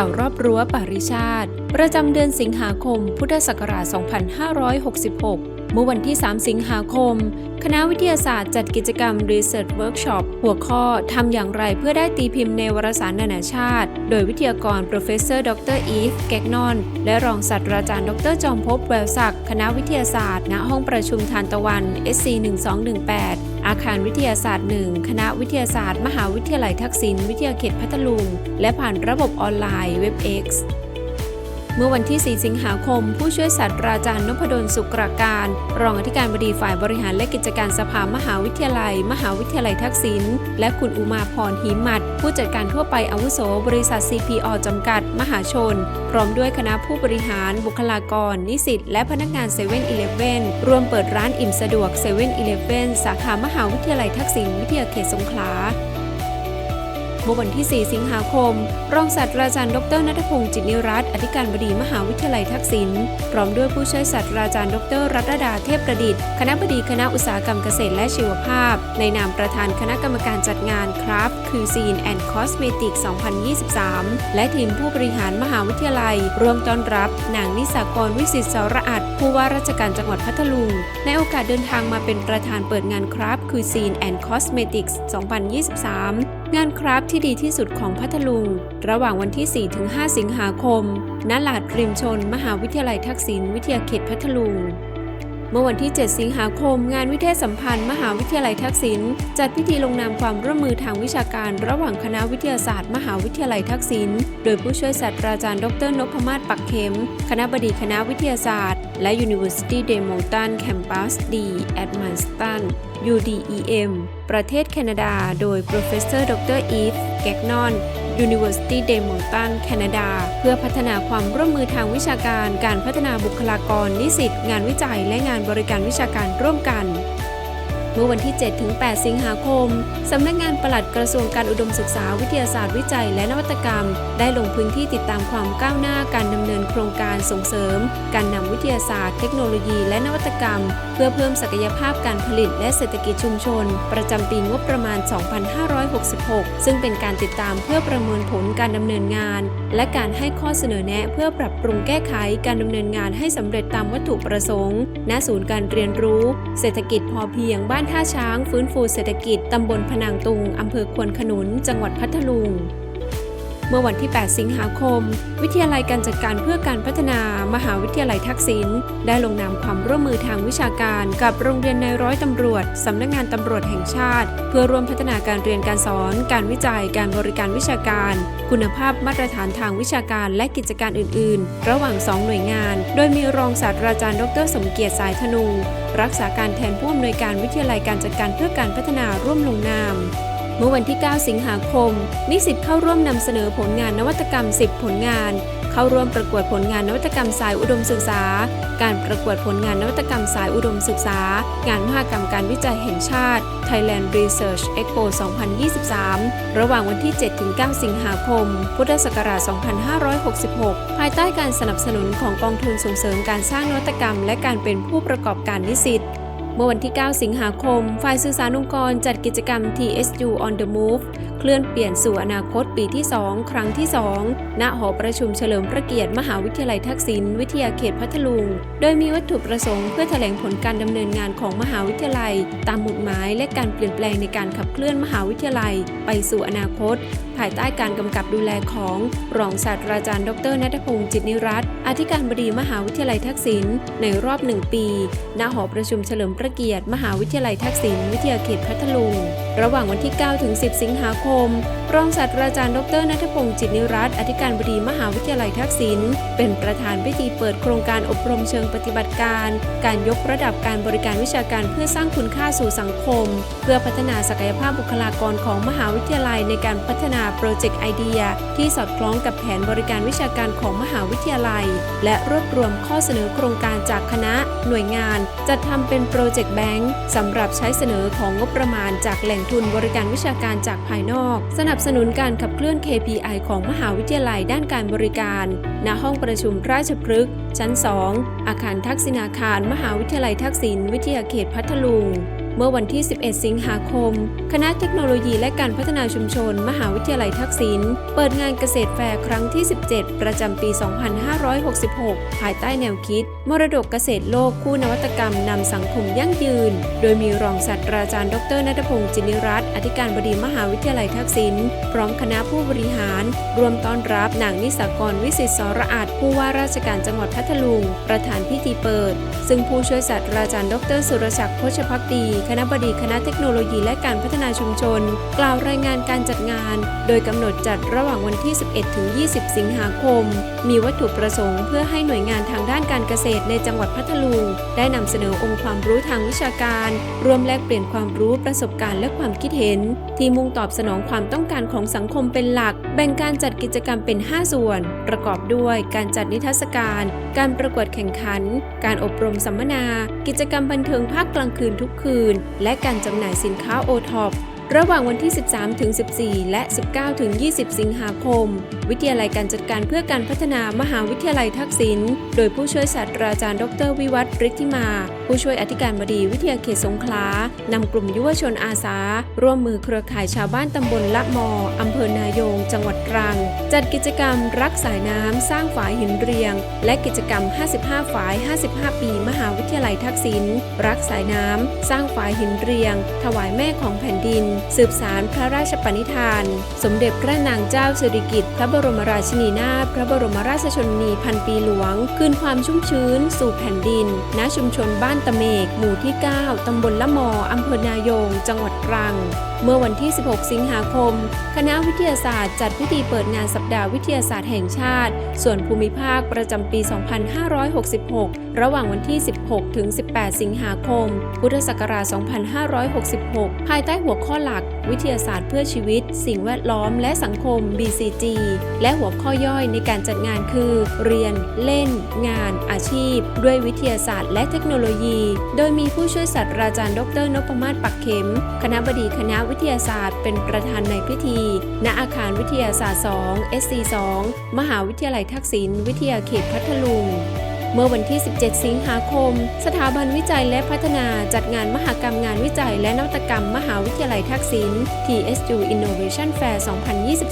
ข่าวรอบรั้วปาริชาติ ประจำเดือนสิงหาคม พุทธศักราช 2566 เมื่อวันที่ 3 สิงหาคม คณะวิทยาศาสตร์จัดกิจกรรม Research Workshop หัวข้อทำอย่างไรเพื่อได้ตีพิมพ์ในวารสารนานาชาติ โดยวิทยากร Professor Dr. Eve g a g n o n และรองศาสตราจารย์ดรจอมภพแววศักดิ์คณะวิทยาศาสตร์ ณ ห้องประชุมทานตะวัน SC 1218 อาคารวิทยาศาสตร์ 1 คณะวิทยาศาสตร์ มหาวิทยาลัยทักษิณวิทยาเขตพัทลุง และผ่านระบบออนไลน์ WebEx เมื่อวันที่ 4 สิงหาคม ผู้ช่วยศาสตราจารย์นพดลสุกรการ รองอธิการบดีฝ่ายบริหารและกิจการสภามหาวิทยาลัย มหาวิทยาลัยทักษิณและคุณอุมาพรหิมัดผู้จัดการทั่วไปอาวุโสบริษัท CPO จำกัด มหาชน พร้อมด้วยคณะผู้บริหาร บุคลากร นิสิตและพนักงาน7 e เ e ่ e อรวมเปิดร้านอิ่มสะดวก7 e เ e ่ e สาขามหาวิทยาลัยทักษิณวิทยาเขตสงขลา มื่อวันที่ 4 สิงหาคม รองศาสตราจารย์ดรนัทพงศ์จิตนิรัตน์อธิการบดีมหาวิทยาลัยทักษิณพร้อมด้วยผู้ช่วยศาสตราจารย์ดรรัตดาเทพประดิษฐ์คณะบดีคณะอุตสาหกรรมเกษตรและชีวภาพ ในนามประธานคณะกรรมการจัดงาน Craft Cuisine and Cosmetics 2023 และทีมผู้บริหารมหาวิทยาลัย ร่วมต้อนรับนางนิสากรวิสิตสรอัตผู้ว่าราชการจังหวัดพัทลุง ในโอกาสเดินทางมาเป็นประธานเปิดงาน Craft Cuisine and Cosmetics 2023 งานคราฟที่ดีที่สุดของพัทลุง ระหว่างวันที่ 4-5 สิงหาคม ณ ลาดริมชน มหาวิทยาลัยทักษิณวิทยาเขตพัทลุง เมื่อวันที่ 7 สิงหาคม งานวิเทศสัมพันธ์ มหาวิทยาลัยทักษิณจัดพิธีลงนามความร่วมมือทางวิชาการระหว่างคณะวิทยาศาสตร์ มหาวิทยาลัยทักษิณโดยผู้ช่วยศาสตราจารย์ ดรนพมาศปักเข็ม คณะบดีคณะวิทยาศาสตร์ และ University de Moulton Campus d Edmundston UDEM ประเทศแคนาดา โดย Professor Dr. Eve Gagnon University de Moulton แคนาดา เพื่อพัฒนาความร่วมมือทางวิชาการ การพัฒนาบุคลากร นิสิต งานวิจัย และงานบริการวิชาการร่วมกัน มื่อวันที่ 7-8 สิงหาคม สำนักงานปลัดกระทรวงการอุดมศึกษาวิทยาศาสตร์วิจัยและนวัตกรรม ได้ลงพื้นที่ติดตามความก้าวหน้าการดำเนินโครงการส่งเสริม การนำวิทยาศาสตร์ เทคโนโลยี และนวัตกรรม เพื่อเพิ่มศักยภาพการผลิตและเศรษฐกิจชุมชน ประจำปีงบประมาณ 2566 ซึ่งเป็นการติดตามเพื่อประเมินผลการดำเนินงาน และการให้ข้อเสนอแนะเพื่อปรับปรุงแก้ไขการดำเนินงานให้สำเร็จตามวัตถุประสงค์ ณ ศูนย์การเรียนรู้ เศรษฐกิจพอเพียงบ้านท่าช้างฟื้นฟูเศรษฐกิจ ตำบลพนางตุง อำเภอควนขนุน จังหวัดพัทลุง เมื่อวันที่ 8 สิงหาคม วิทยาลัยการจัดการเพื่อการพัฒนามหาวิทยาลัยทักษิณได้ลงนามความร่วมมือทางวิชาการ กับโรงเรียนในร้อยตำรวจสำนักงานตำรวจแห่งชาติ เพื่อร่วมพัฒนาการเรียนการสอน การวิจัยการบริการวิชาการ คุณภาพมาตรฐานทางวิชาการและกิจการอื่น ๆ ระหว่าง 2 หน่วยงาน โดยมีรองศาสตราจารย์ดร สมเกียรติสายธนู รักษาการแทนผู้อำนวยการวิทยาลัยการจัดการเพื่อการพัฒนาร่วมลงนาม เมื่อวันที่ 9 สิงหาคม นิสิตเข้าร่วมนำเสนอผลงานนวัตกรรม 10 ผลงาน เข้าร่วมประกวดผลงานนวัตกรรมสายอุดมศึกษา การประกวดผลงานนวัตกรรมสายอุดมศึกษา งานมหกรรมการวิจัยแห่งชาติ Thailand Research Expo 2023 ระหว่างวันที่ 7-9 สิงหาคม พุทธศักราช 2566 ภายใต้การสนับสนุนของกองทุนส่งเสริมการสร้างนวัตกรรม และการเป็นผู้ประกอบการนิสิต เมื่อวันที่ 9 สิงหาคม ฝ่ายสื่อสารองค์กรจัดกิจกรรม TSU on the Move เคลื่อนเปลี่ยนสู่อนาคตปีที่ 2 ครั้งที่ 2 ณ หอประชุมเฉลิมพระเกียรติมหาวิทยาลัยทักษิณวิทยาเขตพัทลุง โดยมีวัตถุประสงค์เพื่อแถลงผลการดำเนินงานของมหาวิทยาลัย ตามหมุดหมายและการเปลี่ยนแปลงในการขับเคลื่อนมหาวิทยาลัย ไปสู่อนาคต ภายใต้การกำกับดูแลของ รองศาสตราจารย์ ดรนัทพงศ์จิตนิรัตน์อธิการบดีมหาวิทยาลัยทักษิณในรอบหนึ่งปี ณ หอประชุมเฉลิมพระเกียรติมหาวิทยาลัยทักษิณวิทยาเขตพัทลุง ระหว่างวันที่ 9 ถึง 10 สิงหาคมรองศาสตราจารย์ดรนัทพงศ์จิตนิรัตน์อธิการบดีมหาวิทยาลัยทักษิณเป็นประธานพิธีเปิดโครงการอบรมเชิงปฏิบัติการ การยกระดับการบริการวิชาการเพื่อสร้างคุณค่าสู่สังคม เพื่อพัฒนาศักยภาพบุคลากรของมหาวิทยาลัยในการพัฒนาโปรเจกต์ไอเดีย ที่สอดคล้องกับแผนบริการวิชาการของมหาวิทยาลัย และรวบรวมข้อเสนอโครงการจากคณะ หน่วยงาน จัดทำเป็นโปรเจกต์แบงค์สำหรับใช้เสนอของงบประมาณจากแหล่งทุนบริการวิชาการจากภายนอกอก สนับสนุนการขับเคลื่อน KPI ของมหาวิทยาลัยด้านการบริการ ณ ห้องประชุมราชพฤกษ์ชั้น 2 อาคารทักษิณาคาร มหาวิทยาลัยทักษิณวิทยาเขตพัทลุง เมื่อวันที่ 11 สิงหาคม คณะเทคโนโลยีและการพัฒนาชุมชน มหาวิทยาลัยทักษิณเปิดงานเกษตรแฟร์ครั้งที่ 17 ประจำปี 2566 ภายใต้แนวคิด มรดกเกษตรโลกคู่นวัตกรรมนำสังคมยั่งยืน โดยมีรองศาสตราจารย์ดรนัทพงศ์จินิรัตน์อธิการบดีมหาวิทยาลัยทักษิณพร้อมคณะผู้บริหาร รวมต้อนรับนางนิสากรวิสิตสรอาจผู้ว่าราชการจังหวัดพัทลุง ประธานพิธีเปิด ซึ่งผู้ช่วยศาสตราจารย์ดรสุรศักดิ์โพชพักดีคณะบดีคณะเทคโนโลยีและการพัฒนาชุมชน กล่าวรายงานการจัดงาน โดยกำหนดจัดระหว่างวันที่ 11 ถึง 20 สิงหาคม มีวัตถุประสงค์เพื่อให้หน่วยงานทางด้านการเกษตรในจังหวัดพัทลุง ได้นำเสนอองค์ความรู้ทางวิชาการ รวมแลกเปลี่ยนความรู้ประสบการณ์และความคิดเห็น ที่มุ่งตอบสนองความต้องการของสังคมเป็นหลัก แบ่งการจัดกิจกรรมเป็น 5 ส่วน ประกอบด้วยการจัดนิทรรศการ การประกวดแข่งขัน การอบรมสัมมนา กิจกรรมบันเทิงภาคกลางคืนทุกคืนและการจำหน่ายสินค้าโอท็อประหว่างวันที่ 13 ถึง 14 และ 19 ถึง 20 สิงหาคม วิทยาลัยการจัดการเพื่อการพัฒนามหาวิทยาลัยทักษิณ โดยผู้ช่วยศาสตราจารย์ ดร วิวัฒน์ฤทธิมา ผู้ช่วยอธิการบดีวิทยาเขตสงขลานำกลุ่มยุวชนอาสา ร่วมมือเครือข่ายชาวบ้านตำบลละมออำเภอนายง จังหวัดตรัง จัดกิจกรรมรักสายน้ำสร้างฝายหินเรียง และกิจกรรม 55 ฝาย 55 ปี มหาวิทยาลัยทักษิณรักสายน้ำสร้างฝายหินเรียง ถวายแม่ของแผ่นดิน สืบสารพระราชปณิธาน สมเด็จพระนางเจ้าสิริกิติ์พระบรมราชินีนาถพระบรมราชชนนีพันปีหลวง คืนความชุ่มชื้น สู่แผ่นดินณชุมชนบ้านตะเมก หมู่ที่ 9 ตำบลละมอ อำเภอนายง จังหวัดตรัง เมื่อวันที่ 16 สิงหาคม คณะวิทยาศาสตร์ จัดพิธีเปิดงานสัปดาห์วิทยาศาสตร์แห่งชาติ ส่วนภูมิภาคประจำปี 2566 ระหว่างวันที่ 16 ถึง 18 สิงหาคม พุทธศักราช 2566 ภายใต้หัวข้อหลักวิทยาศาสตร์เพื่อชีวิต สิ่งแวดล้อมและสังคม BCG และหัวข้อย่อยในการจัดงานคือ เรียน เล่น งาน อาชีพ ด้วยวิทยาศาสตร์และเทคโนโลยี โดยมีผู้ช่วยศาสตราจารย์ ดรนพมาศปักเข็ม คณะบดีคณะวิทยาศาสตร์ เป็นประธานในพิธี ณ อาคารวิทยาศาสตร์ 2 SC 2 มหาวิทยาลัยทักษิณ วิทยาเขตพัทลุง เมื่อวันที่ 17 สิงหาคม สถาบันวิจัยและพัฒนาจัดงานมหกรรมงานวิจัยและนวัตกรรมมหาวิทยาลัยทักษิณ TSU Innovation Fair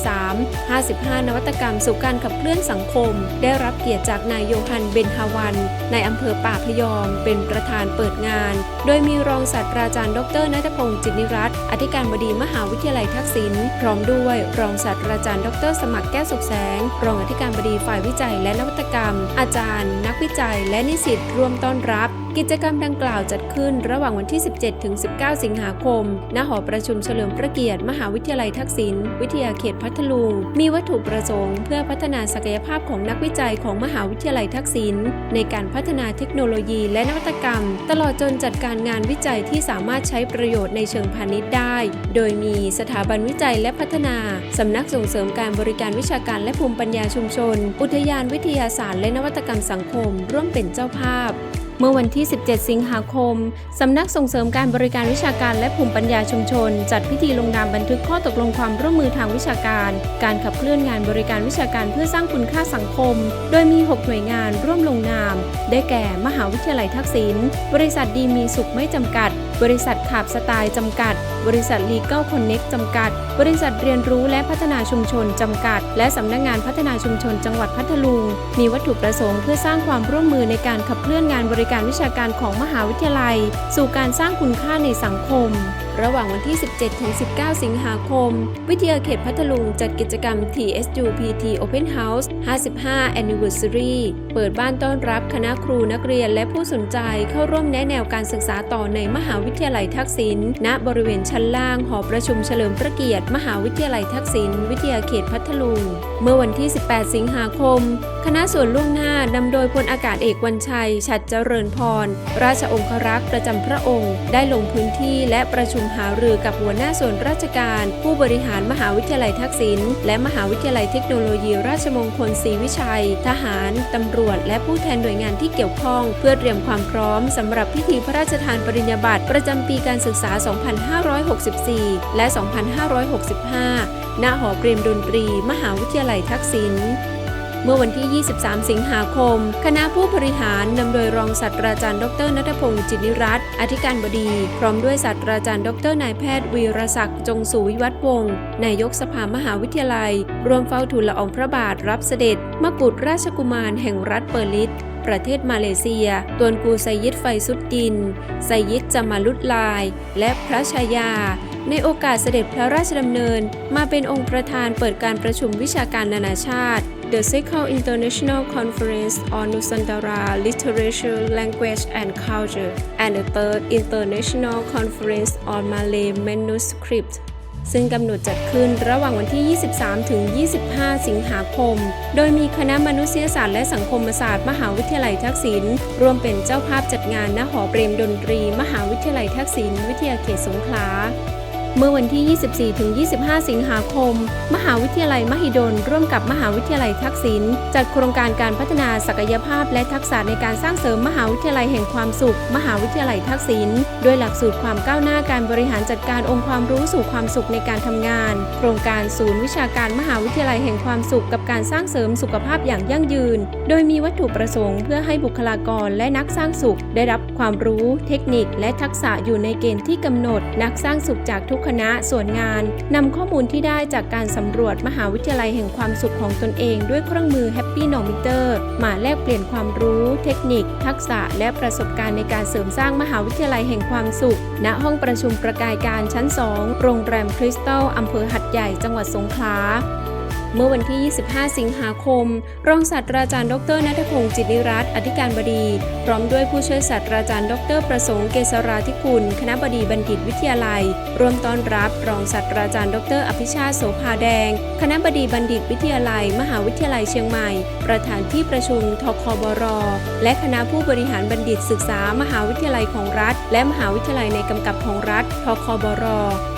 2023 55 นวัตกรรมสู่การขับเคลื่อนสังคม ได้รับเกียรติจากนายโยฮันเบนฮาวัน ในอำเภอป่าพยอม เป็นประธานเปิดงาน โดยมีรองศาสตราจารย์ดรนัทพงศ์จิตนิรัตน์อธิการบดีมหาวิทยาลัยทักษิณ พร้อมด้วยรองศาสตราจารย์ดร สมัครแก้วสุขแสง รองอธิการบดีฝ่ายวิจัยและนวัตกรรม อาจารย์ นักวิจัยและนิสิตร่วมต้อนรับ กิจกรรมดังกล่าวจัดขึ้นระหว่างวันที่ 17 ถึง 19 สิงหาคม ณ หอประชุมเฉลิมพระเกียรติ มหาวิทยาลัยทักษิณ วิทยาเขตพัทลุง มีวัตถุประสงค์ เพื่อพัฒนาศักยภาพของนักวิจัยของมหาวิทยาลัยทักษิณในการพัฒนาเทคโนโลยีและนวัตกรรม ตลอดจนจัดการงานวิจัยที่สามารถใช้ประโยชน์ในเชิงพาณิชย์ได้ โดยมีสถาบันวิจัยและพัฒนา สำนักส่งเสริมการบริการวิชาการและภูมิปัญญาชุมชน อุทยานวิทยาศาสตร์และนวัตกรรมสังคม ร่วมเป็นเจ้าภาพ เมื่อวันที่ 17 สิงหาคม สำนักส่งเสริมการบริการวิชาการและภูมิปัญญาชุมชน จัดพิธีลงนามบันทึกข้อตกลงความร่วมมือทางวิชาการ การขับเคลื่อนงานบริการวิชาการเพื่อสร้างคุณค่าสังคม โดยมี 6 หน่วยงานร่วมลงนาม ได้แก่ มหาวิทยาลัยทักษิณ บริษัทดีมีสุขไม่จำกัด บริษัท ขาบสไตล์จำกัด บริษัทลีเก้าคอนเน็กจำกัด บริษัทเรียนรู้และพัฒนาชุมชนจำกัด และสำนักงานพัฒนาชุมชนจังหวัดพัทลุง มีวัตถุประสงค์เพื่อสร้างความร่วมมือในการขับเคลื่อนงานบริการวิชาการของมหาวิทยาลัย สู่การสร้างคุณค่าในสังคม ระหว่างวันที่ 17-19 สิงหาคม วิทยาเขตพัทลุงจัดกิจกรรม TSU PT Open House 55 Anniversary เปิดบ้านต้อนรับคณะครูนักเรียนและผู้สนใจเข้าร่วมแนะแนวการศึกษาต่อในมหาวิทยาลัยทักษิณ ณ บริเวณชั้นล่างหอประชุมเฉลิมพระเกียรติ มหาวิทยาลัยทักษิณ วิทยาเขตพัทลุง เมื่อวันที่ 18 สิงหาคม คณะส่วนล่วงหน้านำโดยพลอากาศเอกวันชัย ฉัดเจริญพร ราชองครักษ์ประจำพระองค์ ได้ลงพื้นที่และประชุมหารือกับหัวหน้าส่วนราชการ ผู้บริหารมหาวิทยาลัยทักษิณและมหาวิทยาลัยเทคโนโลยีราชมงคลศรีวิชัย ทหาร ตำรวจ และผู้แทนหน่วยงานที่เกี่ยวข้อง เพื่อเตรียมความพร้อมสำหรับพิธีพระราชทานปริญญาบัตรประจำปีการศึกษา 2564 และ 2565 ณ หอเตรียมดนตรี มหาวิทยาลัยทักษิณ เมื่อวันที่ 23 สิงหาคม คณะผู้บริหารนำโดยรองศาสตราจารย์ดรนัทพงศ์จินิรัตน์อธิการบดี พร้อมด้วยศาสตราจารย์ดรนายแพทย์วีรศักดิ์จงสุวิวัฒวงศ์นายกสภามหาวิทยาลัย รวมเฝ้าทูลละอองพระบาทรับเสด็จ มกุฎราชกุมารแห่งรัฐเปอร์ลิสประเทศมาเลเซีย ตวนกูไซยิดไฟสุดดิน ไซยิดจามาลุดลาย และพระชายา ในโอกาสเสด็จพระราชดำเนิน มาเป็นองค์ประธานเปิดการประชุมวิชาการนานาชาติ The Second International Conference on Nusantara Literature, Language and Culture and the Third International Conference on Malay Manuscript ซึ่งกำหนดจัดขึ้นระหว่างวันที่ 23 ถึง 25 สิงหาคม โดยมีคณะมนุษยศาสตร์และสังคมศาสตร์ มหาวิทยาลัยทักษิณร่วมเป็นเจ้าภาพจัดงานณหอเปรมดนตรี มหาวิทยาลัยทักษิณวิทยาเขตสงขลา เมื่อวันที่ 24-25 สิงหาคม มหาวิทยาลัยมหิดล ร่วมกับมหาวิทยาลัยทักษิณจัดโครงการการพัฒนาศักยภาพและทักษะในการสร้างเสริมมหาวิทยาลัยแห่งความสุข มหาวิทยาลัยทักษิณด้วยหลักสูตรความก้าวหน้าการบริหารจัดการองค์ความรู้สู่ความสุขในการทำงาน โครงการศูนย์วิชาการมหาวิทยาลัยแห่งความสุข กับการสร้างเสริมสุขภาพอย่างยั่งยืน โดยมีวัตถุประสงค์เพื่อให้บุคลากรและนักสร้างสุข ได้รับความรู้ เทคนิค และทักษะอยู่ในเกณฑ์ที่กำหนด นักสร้างสุขจากทุกคณะส่วนงานนำข้อมูลที่ได้จากการสำรวจมหาวิทยาลัยแห่งความสุขของตนเองด้วยเครื่องมือ Happy n o m e t e r มาแลกเปลี่ยนความรู้ เทคนิค ทักษะ และประสบการณ์ในการเสริมสร้างมหาวิทยาลัยแห่งความสุข ณห้องประชุมประกายการชั้น 2 โรงแรมคริสตัลอำเภอหัดใหญ่จังหวัดสงขลาเมื่อวันที่ 25 สิงหาคม รองศาสตราจารย์ ดรนัทพงศ์จิตนิรัตน์อธิการบดี พร้อมด้วยผู้ช่วยศาสตราจารย์ ดร ประสงค์ เกษราธิคุณ คณะบดีบัณฑิตวิทยาลัย ร่วมต้อนรับรองศาสตราจารย์ ดร อภิชาติโสภาแดง คณะบดีบัณฑิตวิทยาลัย มหาวิทยาลัยเชียงใหม่ ประธานที่ประชุมทคบร และคณะผู้บริหารบัณฑิตศึกษา มหาวิทยาลัยของรัฐ และมหาวิทยาลัยในกำกับของรัฐทคบร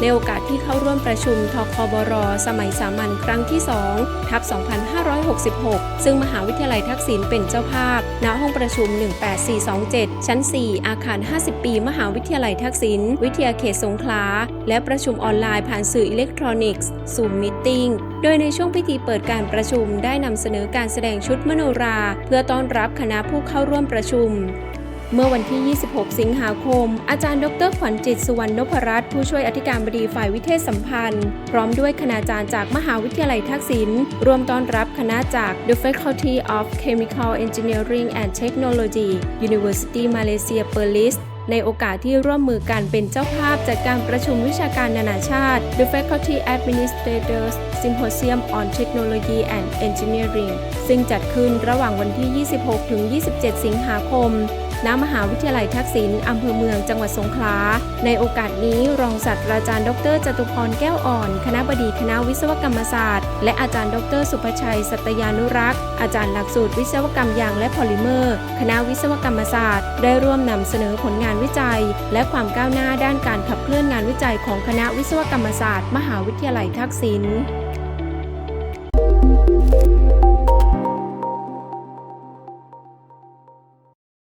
ในโอกาสที่เข้าร่วมประชุมทคบร สมัยสามัญครั้งที่2ทับ 2566 ซึ่งมหาวิทยาลัยทักษิณเป็นเจ้าภาพ ณ ห้องประชุม 18427 ชั้น 4 อาคาร 50 ปี มหาวิทยาลัยทักษิณ วิทยาเขตสงขลาและประชุมออนไลน์ผ่านสื่ออิเล็กทรอนิกส์ Zoom Meeting โดยในช่วงพิธีเปิดการประชุมได้นำเสนอการแสดงชุดมโนรา เพื่อต้อนรับคณะผู้เข้าร่วมประชุมเมื่อวันที่ 26 สิงหาคม อาจารย์ ดร ขวัญจิต สุวรรณนพรัตน์ผู้ช่วยอธิการบดีฝ่ายวิเทศสัมพันธ์ พร้อมด้วยคณาจารย์จากมหาวิทยาลัยทักษิณ รวมต้อนรับคณะจาก The Faculty of Chemical Engineering and Technology University Malaysia Perlis ในโอกาสที่ร่วมมือกันเป็นเจ้าภาพจัดการประชุมวิชาการนานาชาติ The Faculty Administrators Symposium on Technology and Engineering ซึ่งจัดขึ้นระหว่างวันที่ 26 ถึง 27 สิงหาคมณมหาวิทยาลัยทักษิณอำเภอเมืองจังหวัดสงขลา ในโอกาสนี้รองศาสตราจารย์ ดร จตุพรแก้วอ่อน คณะบดีคณะวิศวกรรมศาสตร์ และอาจารย์ดร สุภชัย สัตยานุรักษ์ อาจารย์หลักสูตรวิศวกรรมยางและพอลิเมอร์ คณะวิศวกรรมศาสตร์ ได้ร่วมนำเสนอผลงานวิจัย และความก้าวหน้าด้านการขับเคลื่อนงานวิจัยของคณะวิศวกรรมศาสตร์ มหาวิทยาลัยทักษิณ